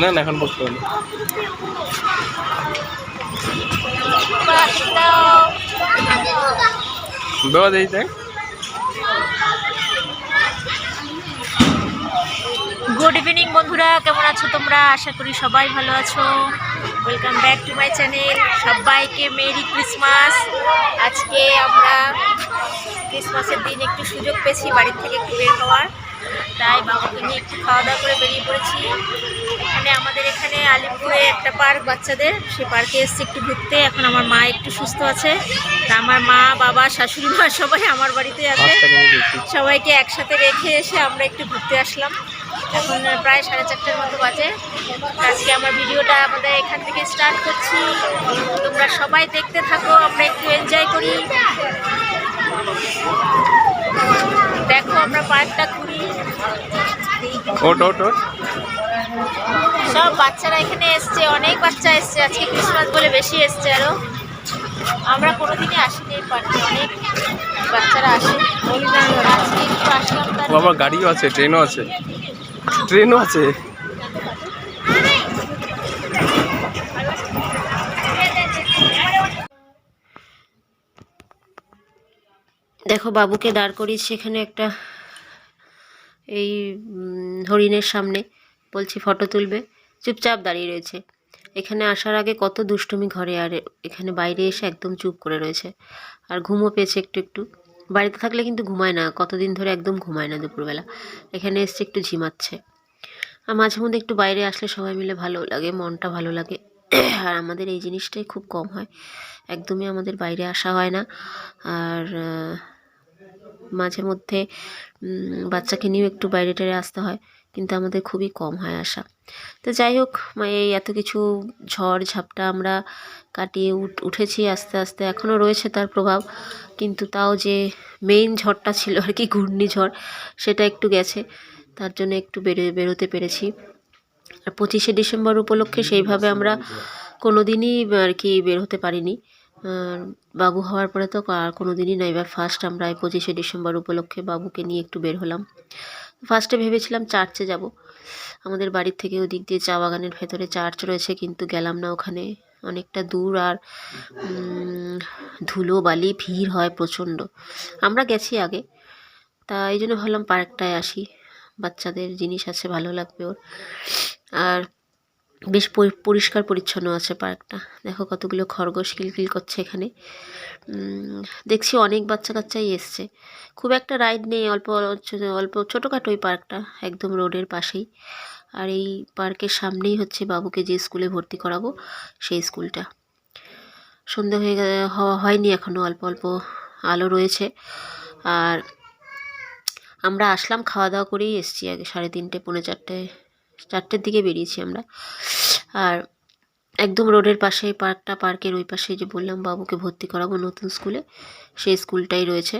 না না, এখন বলতে হবে। গুড ইভিনিং বন্ধুরা। কেমন আছো তোমরা? আশা করি সবাই ভালো আছো। Welcome back to my channel সবাইকে মেরি ক্রিসমাস। আজকে আমরা ক্রিসমাসের দিন একটু সুযোগ পেয়েছি বাড়ির থেকে বের হওয়ার। তাই বাবাকে নিয়ে একটু খাওয়া দাওয়া করে বেরিয়ে পড়েছি। এখানে আমাদের এখানে আলিপুরে একটা পার্ক বাচ্চাদের। সেই পার্কে এসেছি একটু ঘুরতে। এখন আমার মা একটু সুস্থ আছে। তা আমার মা বাবা শাশুড়ি মা সবাই আমার বাড়িতে আছে। সবাইকে একসাথে রেখে এসে আমরা একটু ঘুরতে আসলাম। এখন প্রায় সাড়ে চারটের মতো বাজে। আজকে আমার ভিডিওটা আমাদের এখান থেকে স্টার্ট করছি। তোমরা সবাই দেখতে থাকো আমরা একটু এনজয় করি। দেখো আমরা পার্কটা ওট ওট ওট সব বাচ্চারা এখানে এসছে অনেক বাচ্চা এসছে। আজকে ক্রিসমাস বলে বেশি এসছে আরও আমরা কোনোদিনই আসিনি এই পার্কে অনেক বাচ্চারা আসে। আজকে একটু আসলাম বাবা গাড়িও আছে ট্রেনও আছে। ট্রেনও আছে। দেখো বাবুকে দাঁড় করিয়েছি এখানে একটা এই হরিণের সামনে, বলছি ফটো তুলবে। চুপচাপ দাঁড়িয়ে রয়েছে। এখানে আসার আগে কত দুষ্টুমি ঘরে, আর এখানে বাইরে এসে একদম চুপ করে রয়েছে। আর ঘুমও পেয়েছে একটু একটু। বাড়িতে থাকলে কিন্তু ঘুমায় না, কতদিন ধরে একদম ঘুমায় না দুপুরবেলা। এখানে এসছে একটু ঝিমাচ্ছে। আর মাঝে মধ্যে একটু বাইরে আসলে সবাই মিলে ভালো লাগে, মনটা ভালো লাগে। আর আমাদের এই জিনিসটাই খুব কম হয়। একদমই আমাদের বাইরে আসা হয় না। আর মাঝে মধ্যে বাচ্চাকে নিয়েও একটু বাইরে টাইরে আসতে হয়, কিন্তু আমাদের খুবই কম হয় আসা। তো যাই হোক এই এত কিছু ঝড় ঝাপটা আমরা কাটিয়ে উঠ- উঠেছি আস্তে আস্তে, এখনও রয়েছে তার প্রভাব, কিন্তু তাও যে মেইন ঝড়টা ছিল আর কি, ঘূর্ণিঝড়, সেটা একটু গেছে, তার জন্য একটু বেরো বেরোতে পেরেছি। আর পঁচিশে ডিসেম্বর উপলক্ষে সেইভাবে আমরা কোনো দিনই আর কি বের হতে পারিনি। বাবু হওয়ার পরে তো আর কোনো দিনই না এবার ফার্স্ট আমরা এই পঁচিশে ডিসেম্বর উপলক্ষে বাবুকে নিয়ে একটু বের হলাম। ফার্স্টে ভেবেছিলাম চার্চে যাব। আমাদের বাড়ির থেকে ওদিক দিয়ে চা বাগানের ভেতরে চার্চ রয়েছে, কিন্তু গেলাম না ওখানে। অনেকটা দূর আর ধুলো, বালি, ভিড় হয় প্রচণ্ড। আমরা গেছি আগে। তা এই জন্য ভাবলাম পার্কটায় আসি। বাচ্চাদের জিনিস আছে, ভালো লাগবে ওর। আর বেশ পরিষ্কার পরিচ্ছন্ন আছে পার্কটা। দেখো কতগুলো খরগোশ কিলকিল করছে এখানে। দেখছি অনেক বাচ্চা কাচ্চাই এসছে। খুব একটা রাইড নেই, অল্প অল্প ছোটোখাটো ওই পার্কটা, একদম রোডের পাশেই। আর এই পার্কের সামনেই হচ্ছে বাবুকে যে স্কুলে ভর্তি করাবো, সেই স্কুলটা। সন্ধে হয়ে হওয়া হয়নি এখনও অল্প অল্প আলো রয়েছে। আর আমরা আসলাম খাওয়া দাওয়া করেই এসছি আগে সাড়ে তিনটে, পৌনে চারটে। চারটের দিকে বেরিয়েছি আমরা। আর একদম রোডের পাশে পার্কটা, পার্কের ওই পাশে যে বললাম বাবুকে ভর্তি করাবো নতুন স্কুলে, সেই স্কুলটাই রয়েছে।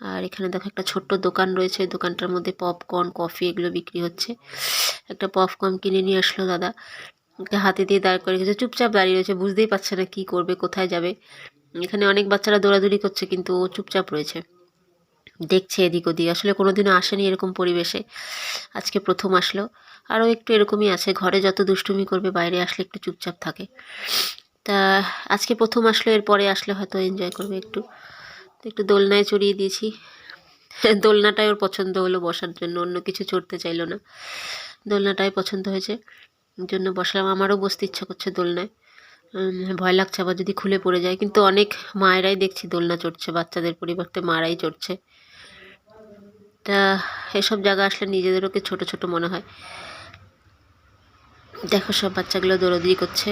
আর এখানে দেখো একটা ছোট্ট দোকান রয়েছে দোকানটার মধ্যে পপকর্ন কফি এগুলো বিক্রি হচ্ছে। একটা পপকর্ন কিনে নিয়ে আসলো দাদা। হাতে দিয়ে দাঁড় করে রেখেছে। চুপচাপ দাঁড়িয়ে রয়েছে, বুঝতেই পারছে না কী করবে, কোথায় যাবে। এখানে অনেক বাচ্চারা দৌড়াদৌড়ি করছে, কিন্তু ও চুপচাপ রয়েছে। দেখছে এদিক ওদিক। আসলে কোনোদিনও আসেনি এরকম পরিবেশে। আজকে প্রথম আসলো। আরও একটু এরকমই আছে। ঘরে যত দুষ্টুমি করবে, বাইরে আসলে একটু চুপচাপ থাকে। তা আজকে প্রথম আসলো, এরপরে আসলে হয়তো এনজয় করবে একটু। একটু দোলনায় চড়িয়ে দিয়েছি। দোলনাটাই ওর পছন্দ হলো বসার জন্য। অন্য কিছু চড়তে চাইলো না। দোলনাটাই পছন্দ হয়েছে। জন্য বসলাম। আমারও বসতে ইচ্ছা করছে দোলনায়। ভয় লাগছে আবার যদি খুলে পড়ে যায়। কিন্তু অনেক মায়েরাই দেখছি দোলনা চড়ছে। বাচ্চাদের পরিবর্তে মারাই চড়ছে। তা এসব জায়গা আসলে নিজেদেরকে ছোট ছোট মনে হয়। দেখো সব বাচ্চাগুলো দৌড়াদৌড়ি করছে।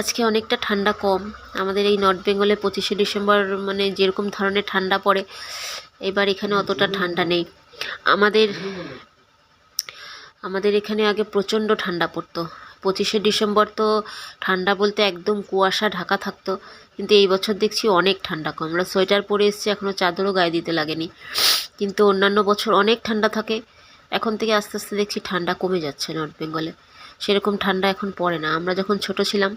আজকে অনেকটা ঠান্ডা কম। আমাদের এই নর্থ বেঙ্গলে পঁচিশে ডিসেম্বর মানে যেরকম ধরনের ঠান্ডা পড়ে, এবার এখানে অতটা ঠান্ডা নেই। আমাদের আমাদের এখানে আগে প্রচণ্ড ঠান্ডা পড়তো। পঁচিশে ডিসেম্বর তো ঠান্ডা বলতে একদম কুয়াশা, ঢাকা থাকতো। কিন্তু এই বছর দেখছি অনেক ঠান্ডা কম। আমরা সোয়েটার পরে এসেছি এখনও চাদরও গায়ে দিতে লাগেনি। কিন্তু অন্যান্য বছর অনেক ঠান্ডা থাকে। এখন থেকে আস্তে আস্তে দেখছি ঠান্ডা কমে যাচ্ছে নর্থ বেঙ্গলে। সেরকম ঠান্ডা এখন পড়ে না। আমরা যখন ছোট ছিলাম,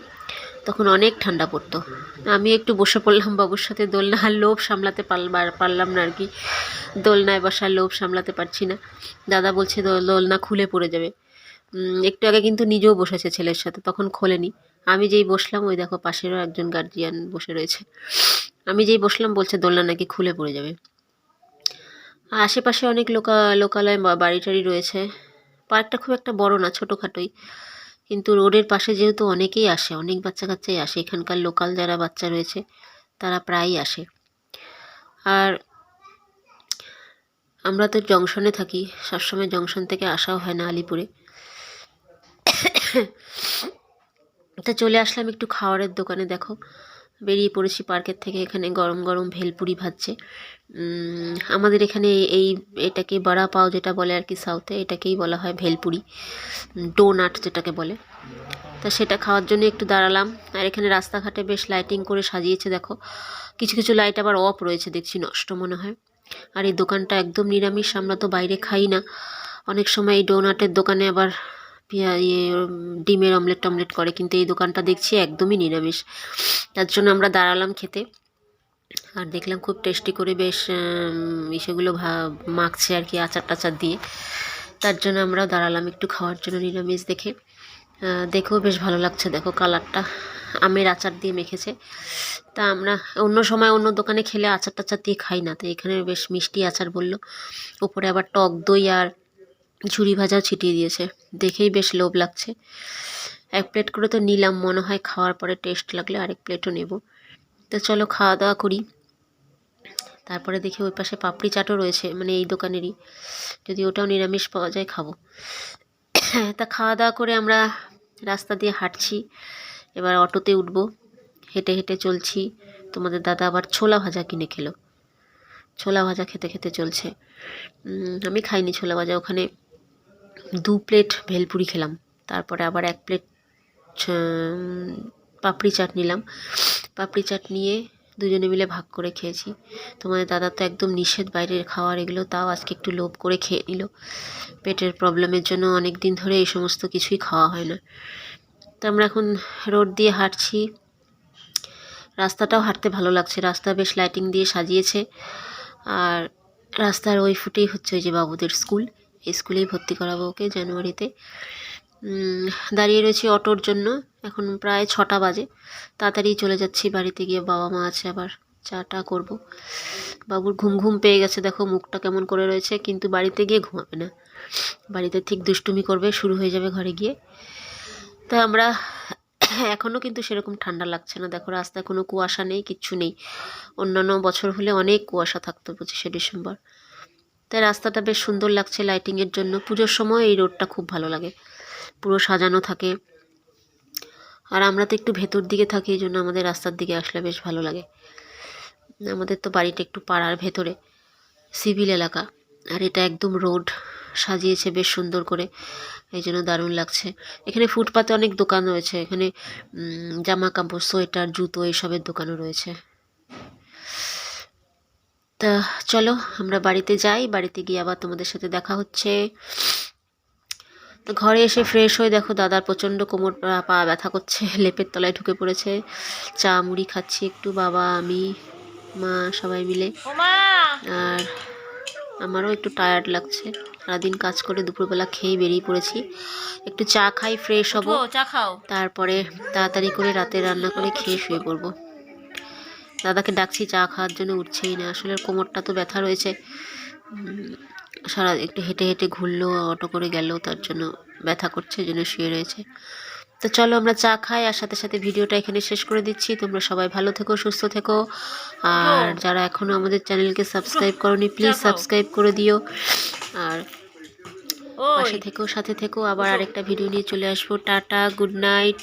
তখন অনেক ঠান্ডা পড়তো। আমি একটু বসে পড়লাম বাবুর সাথে দোলনা আর লোভ সামলাতে পারল- পারলাম না আর কি। দোলনায় বসার লোভ সামলাতে পারছি না। দাদা বলছে দোল- দোলনা খুলে পড়ে যাবে। একটু আগে কিন্তু নিজেও বসেছে ছেলের সাথে, তখন খোলেনি। আমি যেই বসলাম, ওই দেখো পাশেরও একজন গার্জিয়ান বসে রয়েছে। আমি যেই বসলাম, বলছে, দোলনা নাকি খুলে পড়ে যাবে। আশেপাশে অনেক লোকা, লোকালয় বাড়ি টাড়ি রয়েছে। পার্কটা খুব একটা বড় না, ছোটোখাটোই। কিন্তু রোডের পাশে যেহেতু অনেকেই আসে, অনেক বাচ্চা কাচ্চাই আসে, এখানকার লোকাল যারা বাচ্চা রয়েছে, তারা প্রায়ই আসে। আর আমরা তো জংশনে থাকি, সবসময় জংশন থেকে আসাও হয় না আলিপুরে। তো চলে আসলাম একটু খাওয়ারের দোকানে, দেখো। বেরিয়ে পড়েছি পার্কের থেকে, এখানে গরম গরম ভেলপুরি ভাজছে। আমাদের এখানে এই, এটাকে বড়া পাও যেটা বলে আর কি সাউথে এটাকেই বলা হয় ভেলপুরি। ডোনাট যেটাকে বলে। তা সেটা খাওয়ার জন্য একটু দাঁড়ালাম। আর এখানে রাস্তাঘাটে বেশ লাইটিং করে সাজিয়েছে, দেখো। কিছু কিছু লাইট আবার অফ রয়েছে, দেখছি নষ্ট মনে হয়। আর এই দোকানটা একদম নিরামিষ, আমরা তো বাইরে খাই না। অনেক সময় এই ডোনাটের দোকানে আবার ইয়ে ডিমের অমলেট টমলেট করে, কিন্তু এই দোকানটা দেখছি একদমই নিরামিষ। তার জন্য আমরা দাঁড়ালাম খেতে। আর দেখলাম খুব টেস্টি করে বেশ ভা, মাখছে আর কি আচার টাচার দিয়ে। তার জন্য আমরা দাঁড়ালাম একটু খাওয়ার জন্য নিরামিষ দেখে। দেখেও বেশ ভালো লাগছে, দেখো কালারটা। আমের আচার দিয়ে মেখেছে। তা আমরা অন্য সময় অন্য দোকানে খেলে আচার টাচার দিয়ে খাই না, তো এখানে বেশ মিষ্টি আচার বলল। উপরে আবার টক দই আর ঝুরি ভাজাও ছিটিয়ে দিয়েছে। দেখেই বেশ লোভ লাগছে। এক প্লেট করে তো নিলাম, মনে হয় খাওয়ার পরে টেস্ট লাগলে আরেক প্লেটও নেব। তো চলো খাওয়া দাওয়া করি। তারপরে দেখি ওই পাশে পাপড়ি চাটও রয়েছে মানে এই দোকানেরই। যদি ওটাও নিরামিষ পাওয়া যায়, খাব। তা খাওয়া দাওয়া করে আমরা রাস্তা দিয়ে হাঁটছি। এবার অটোতে উঠব। হেঁটে হেঁটে চলছি। তোমাদের দাদা আবার ছোলা ভাজা কিনে খেলো। ছোলা ভাজা খেতে খেতে চলছে। আমি খাইনি ছোলা ভাজা, ওখানে দু প্লেট ভেলপুরি খেলাম। তারপরে আবার এক প্লেট পাপড়ি চাট নিলাম। পাপড়ি চাট নিয়ে দুজনে মিলে ভাগ করে খেয়েছি। তোমাদের দাদা তো একদম নিষেধ বাইরের খাওয়ার এগুলো, তাও আজকে একটু লোভ করে খেয়ে নিল। পেটের প্রবলেমের জন্য অনেক দিন ধরে এই সমস্ত কিছুই খাওয়া হয় না। তো আমরা এখন রোড দিয়ে হাঁটছি। রাস্তাটাও হাঁটতে ভালো লাগছে, রাস্তা বেশ লাইটিং দিয়ে সাজিয়েছে। আর রাস্তার ওই ফুটেই হচ্ছে ওই যে বাবুদের স্কুল স্কুলেই ভর্তি করাবো ওকে জানুয়ারিতে। দাঁড়িয়ে রয়েছি অটোর জন্য। এখন প্রায় ছটা বাজে। তাড়াতাড়ি চলে যাচ্ছি বাড়িতে গিয়ে। বাবা মা আছে আবার। চাটা করব। বাবুর ঘুম ঘুম পেয়ে গেছে। দেখো মুখটা কেমন করে রয়েছে। কিন্তু বাড়িতে গিয়ে ঘুমাবে না। বাড়িতে ঠিক দুষ্টুমি করবে। শুরু হয়ে যাবে ঘরে গিয়ে। তা আমরা এখনও কিন্তু সেরকম ঠান্ডা লাগছে না। দেখো রাস্তায় কোনো কুয়াশা নেই, কিচ্ছু নেই। অন্যান্য বছর হলে অনেক কুয়াশা থাকতো পঁচিশে ডিসেম্বর। তাই রাস্তাটা বেশ সুন্দর লাগছে লাইটিংয়ের জন্য। পুজোর সময় এই রোডটা খুব ভালো লাগে। পুরো সাজানো থাকে। আর আমরা তো একটু ভেতর দিকে থাকি, এই জন্য আমাদের রাস্তার দিকে আসলে বেশ ভালো লাগে। আমাদের তো বাড়িটা একটু পাড়ার ভেতরে, সিভিল এলাকা। আর এটা একদম রোড সাজিয়েছে বেশ সুন্দর করে। এই জন্য দারুণ লাগছে। এখানে ফুটপাতে অনেক দোকান রয়েছে। এখানে জামা কাপড় সোয়েটার, জুতো, এইসবের দোকানও রয়েছে। তা চলো আমরা বাড়িতে যাই। বাড়িতে গিয়ে আবার তোমাদের সাথে দেখা হচ্ছে। তো ঘরে এসে ফ্রেশ হয়ে দেখো দাদার প্রচণ্ড কোমর পা- পা ব্যথা করছে লেপের তলায় ঢুকে পড়েছে। চা মুড়ি খাচ্ছি একটু বাবা আমি মা সবাই মিলে। আর আমারও একটু টায়ার্ড লাগছে। সারাদিন কাজ করে দুপুরবেলা খেয়ে বেরিয়ে পড়েছি। একটু চা খাই ফ্রেশ হব। চা খাও। তারপরে তাড়াতাড়ি করে রাতে রান্না করে খেয়ে শুয়ে পড়ব। দাদাকে ডাকছি চা খাওয়ার জন্য উঠছেই না। আসলে কোমরটা তো ব্যথা রয়েছে। সারা একটু হেঁটে হেঁটে ঘুরলো অটো করে গেল তার জন্য ব্যথা করছে জন্য শুয়ে রয়েছে। তো চলো আমরা চা খাই আর সাথে সাথে ভিডিওটা এখানে শেষ করে দিচ্ছি। তোমরা সবাই ভালো থেকো সুস্থ থেকো। আর যারা এখনও আমাদের চ্যানেলকে সাবস্ক্রাইব করনি প্লিজ সাবস্ক্রাইব করে দিও। আর পাশে থেকো সাথে থেকো। আবার আরেকটা ভিডিও নিয়ে চলে আসব। Tata good night.